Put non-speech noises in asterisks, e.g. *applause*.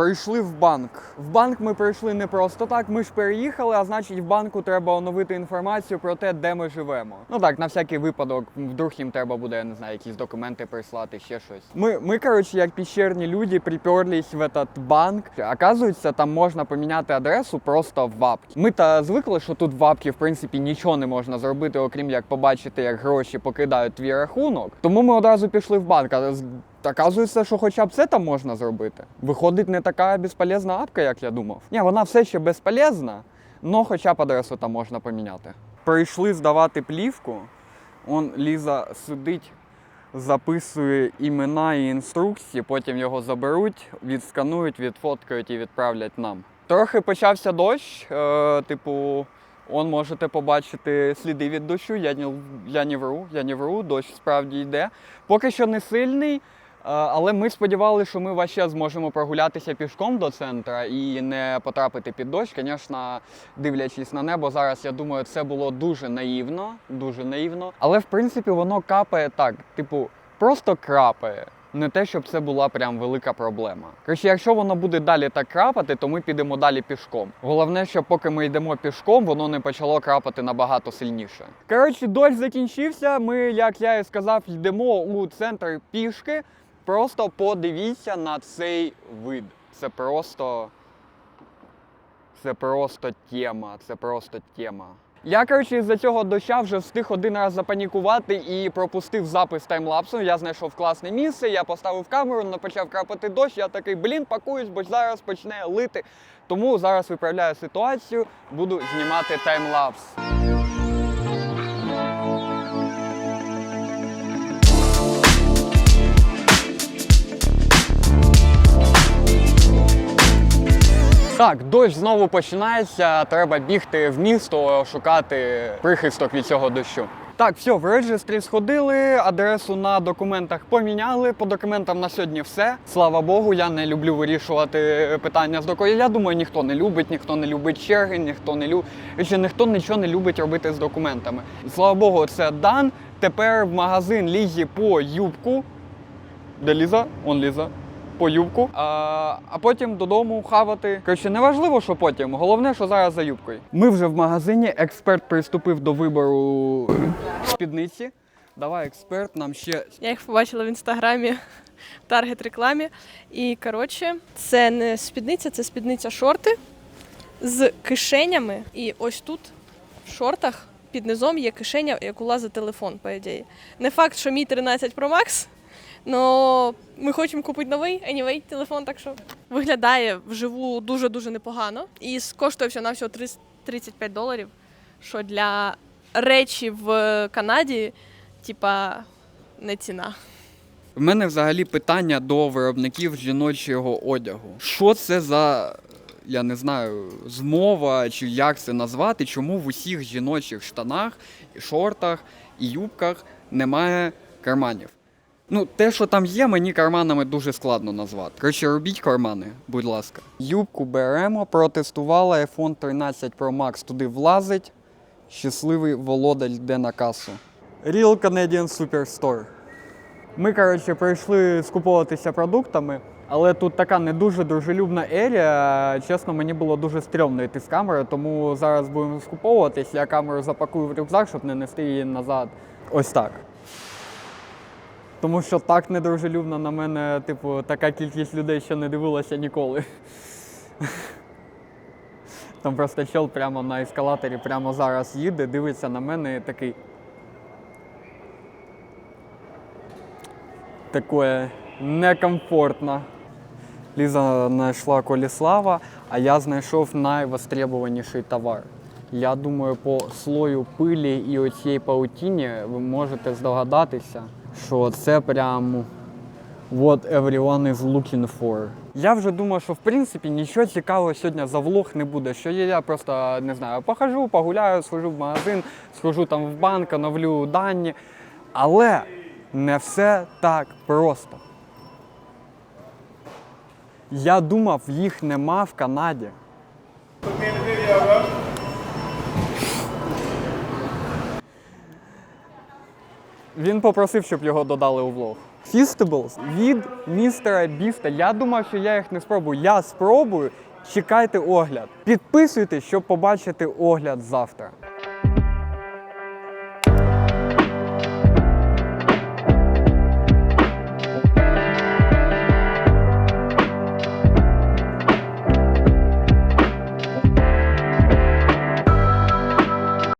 Прийшли в банк. В банк ми прийшли не просто так. Ми ж переїхали, а значить в банку треба оновити інформацію про те, де ми живемо. Ну так, на всякий випадок, вдруг їм треба буде, я не знаю, якісь документи прислати, ще щось. Ми, ми коротше, як піщерні люди, приперлись в этот банк. Оказується, там можна поміняти адресу просто в вапки. Ми та звикли, що тут в вапки, в принципі, нічого не можна зробити, окрім як побачити, як гроші покидають твій рахунок. Тому ми одразу пішли в банк. А з- Оказується, що хоча б це там можна зробити. Виходить, не така безполезна апка, як я думав. Ні, вона все ще безполезна, але хоча б адресу там можна поміняти. Прийшли здавати плівку. Он Ліза сидить, записує імена і інструкції, потім його заберуть, відсканують, відфоткають і відправлять нам. Трохи почався дощ, е, типу, он можете побачити сліди від дощу. Я не, я не вру, я не вру, дощ справді йде. Поки що не сильний, але ми сподівалися, що ми ваще зможемо прогулятися пішком до центра і не потрапити під дощ. Звісно, дивлячись на небо, зараз я думаю, це було дуже наївно, дуже наївно. Але в принципі воно капає так, типу, просто крапає. Не те, щоб це була прям велика проблема. Коротше, якщо воно буде далі так крапати, то ми підемо далі пішком. Головне, що поки ми йдемо пішком, воно не почало крапати набагато сильніше. Коротше, дощ закінчився. Ми, як я і сказав, йдемо у центр пішки. Просто подивіться на цей вид. Це просто. Це просто тема. Це просто тема. Я, коротше, із-за цього доща вже встиг один раз запанікувати і пропустив запис таймлапсу. Я знайшов класне місце, я поставив камеру, почав крапати дощ. Я такий, блін, пакуюсь, бо зараз почне лити. Тому зараз виправляю ситуацію, буду знімати таймлапс. Так, дощ знову починається. Треба бігти в місто, шукати прихисток від цього дощу. Так, все, в реєстрі сходили, адресу на документах поміняли. По документам на сьогодні все. Слава Богу, я не люблю вирішувати питання з документами. Я думаю, ніхто не любить, ніхто не любить черги, ніхто не любить. Ніхто нічого не любить робити з документами. Слава Богу, це дан. Тепер в магазин Лізі по юбку. Де Ліза? Он Ліза. По юбку, а, а потім додому хавати. Коротше, не важливо, що потім. Головне, що зараз за юбкою. Ми вже в магазині. Експерт приступив до вибору спідниці. Давай, експерт, нам ще Я їх побачила в інстаграмі в *laughs* таргет рекламі. І коротше, це не спідниця, це спідниця шорти з кишенями. І ось тут в шортах під низом є кишеня, яку лазить телефон, по ідеї. Не факт, що мій 13 Pro Max, але ми хочемо купити новий anyway, телефон, так що виглядає вживу дуже-дуже непогано. І коштує всього на всього 35 доларів, що для речі в Канаді, типа, не ціна. В мене взагалі питання до виробників жіночого одягу. Що це за, я не знаю, змова чи як це назвати, чому в усіх жіночих штанах, шортах і юбках немає карманів? Ну, те, що там є, мені карманами дуже складно назвати. Коротше, робіть кармани, будь ласка. Юбку беремо, протестувала iPhone 13 Pro Max туди влазить. Щасливий володар йде на касу. Real Canadian Superstore. Ми, коротше, прийшли скуповуватися продуктами, але тут така не дуже дружелюбна ерія. Чесно, мені було дуже стрьомно йти з камерою, тому зараз будемо скуповуватись. Я камеру запакую в рюкзак, щоб не нести її назад. Ось так. Тому що так недружелюбно на мене, типу, така кількість людей ще не дивилася ніколи. Там просто чел прямо на ескалаторі прямо зараз їде, дивиться на мене такий. Такое некомфортно. Ліза знайшла коліслава, а я знайшов найвостребованіший товар. Я думаю, по слою пилі і оцієї паутіні ви можете здогадатися, що це прям what everyone is looking for. Я вже думаю, що в принципі нічого цікавого сьогодні за влог не буде. Що я просто не знаю, похожу, погуляю, схожу в магазин, схожу там в банк, оновлю дані. Але не все так просто. Я думав, їх нема в Канаді. Він попросив, щоб його додали у влог. Фістеблс від містера Біста. Я думав, що я їх не спробую. Я спробую. Чекайте огляд. Підписуйтесь, щоб побачити огляд завтра.